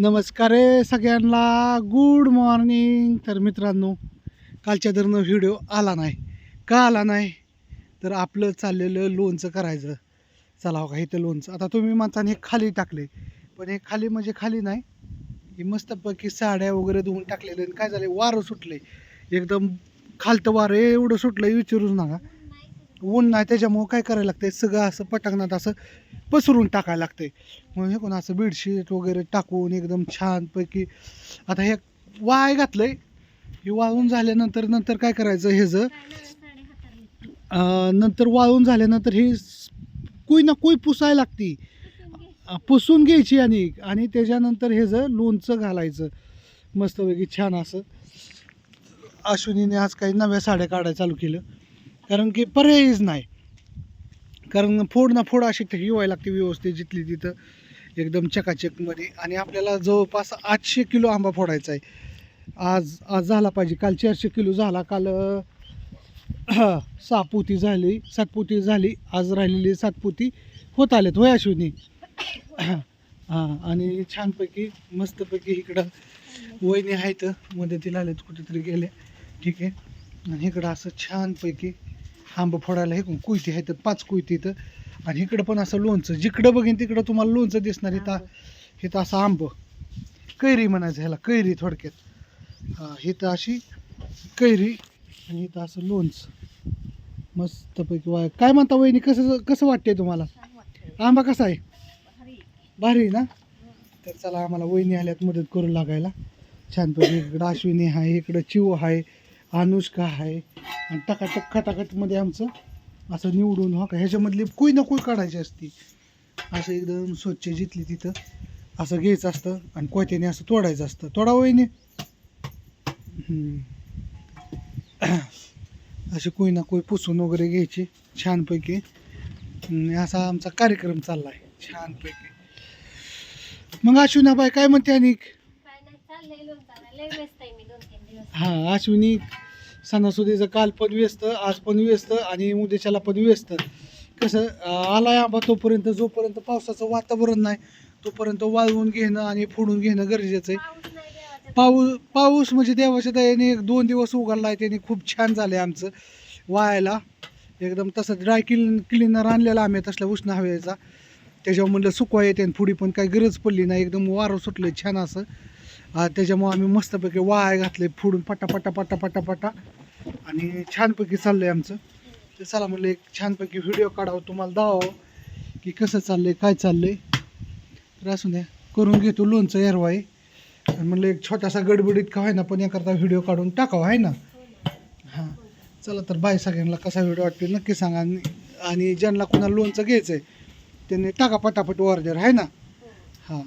नमस्कार आहे सगळ्यांना. गुड मॉर्निंग तर मित्रांनो कालच्या दरनं व्हिडिओ आला नाही. का आला नाही? तर आपलं चाललेलं लोणचं करायचं. चला का का इथं लोणचं. आता तुम्ही म्हणता हे खाली टाकले. पण हे खाली म्हणजे खाली नाही. हे मस्तपैकी साड्या वगैरे धुवून टाकलेलं आणि काय झाले वारं सुटले एकदम खालतं वारं एवढं सुटलं विचारूच नका. ऊन नाही त्याच्यामुळं काय करायला लागतंय? सगळं असं पटांगणात असं पसरून टाकायला लागतंय. म्हणून हे कोण असं बेडशीट वगैरे टाकून एकदम छानपैकी आता हे वाय घातलंय. हे वाळून झाल्यानंतर नंतर काय करायचं हे नंतर वाळून झाल्यानंतर ही कोई ना कोई पुसायला लागती. पुसून घ्यायची आणि आणि त्याच्यानंतर हे जर लोणचं घालायचं. मस्तपैकी छान असं. अश्विनीने आज काही नव्या साड्या काढायला चालू केलं. कारण की पर्यायच नाही. कारण फोड ना फोड अशी व्हायला लागते व्यवस्थित जिथली तिथं. एकदम चकाचकमध्ये आणि आपल्याला जवळपास आठशे किलो आंबा फोडायचा आहे. आज आज झाला पाहिजे. काल चारशे किलो झाला. काल अं, सहा पोती झाली. सात पोती झाली. आज राहिलेली सात पोती होत आल्यात होय अश्विनी? हां आणि छानपैकी मस्तपैकी इकडं वहिनी आहेत. मदतीला आल्यात कुठेतरी गेले. ठीक आहे. आणि इकडं असं छानपैकी आंब फोडायला हे कुयती आहेत पाच कुयती इथं. आणि इकडं पण असं लोणचं. जिकडं बघीन तिकडं तुम्हाला लोणचं दिसणार. इथं इथं असं आंब. कैरी म्हणायचं ह्याला कैरी थोडक्यात. हां इथं अशी कैरी आणि इथं असं लोणचं. मस्तपैकी वा काय म्हणता वहिनी कसं कसं वाटतंय तुम्हाला? आंबा कसा आहे? भारी. आहे ना? तर चला आम्हाला वहिनी आल्यात मदत करू लागायला. छानपैकी इकडं अश्विनी आहे इकडं चिव आहे. अनुष्का आहे. आणि टकाटक खटाखटमध्ये आमचं असं निवडून हो का ह्याच्यामधली कोई ना कोई काढायची असती. असं एकदम स्वच्छ जिथली तिथं असं घ्यायचं असतं आणि कोयत्याने असं तोडायचं असतं. तोडा असे कोई ना कोई पुसून वगैरे घ्यायची छानपैकी. असा आमचा कार्यक्रम चालला आहे छानपैकी. मग अश्विनाबाई काय म्हणते आणि हां अश्विनी सणासुदीचं काल पण व्यस्त आज पण व्यस्त आणि उद्याच्याला पण व्यस्त. कसं आला आलाय आंबा तोपर्यंत जोपर्यंत पावसाचं वातावरण नाही तोपर्यंत वाळवून घेणं आणि फोडून घेणं गरजेचं आहे. पाऊस पाऊस म्हणजे देवाच्या दयाने एक दोन दिवस उघडला आहे त्याने खूप छान झालं आहे आमचं. वाळायला एकदम तसं ड्राय क्लिन क्लिनर आणलेला आम्ही तसल्या उष्ण हवेचा. त्याच्यावर म्हणलं सुकवा येते आणि पुढे पण काही गरज पडली नाही एकदम वारं सुटलं छान असं. त्याच्यामुळं आम्ही मस्तपैकी वाया घातले फोडून पटा पटा पटा पटा पटा. आणि छानपैकी चाललं आहे आमचं. ते चला म्हणलं एक छानपैकी व्हिडिओ काढावं तुम्हाला दावावं की कसं चाललंय काय चाललंय. तर असू द्या करून घेतो लोणचं एरवाई. आणि म्हणलं एक छोटासा गडबडीत का ना पण याकरता व्हिडिओ काढून टाकावा आहे ना? हां. चला तर बाय सगळ्यांना कसा व्हिडिओ वाटतील नक्की सांगा. आणि आणि ज्यांना कोणाला लोणचं घ्यायचं आहे त्यांनी टाका पटापट ऑर्डर आहे ना? हां.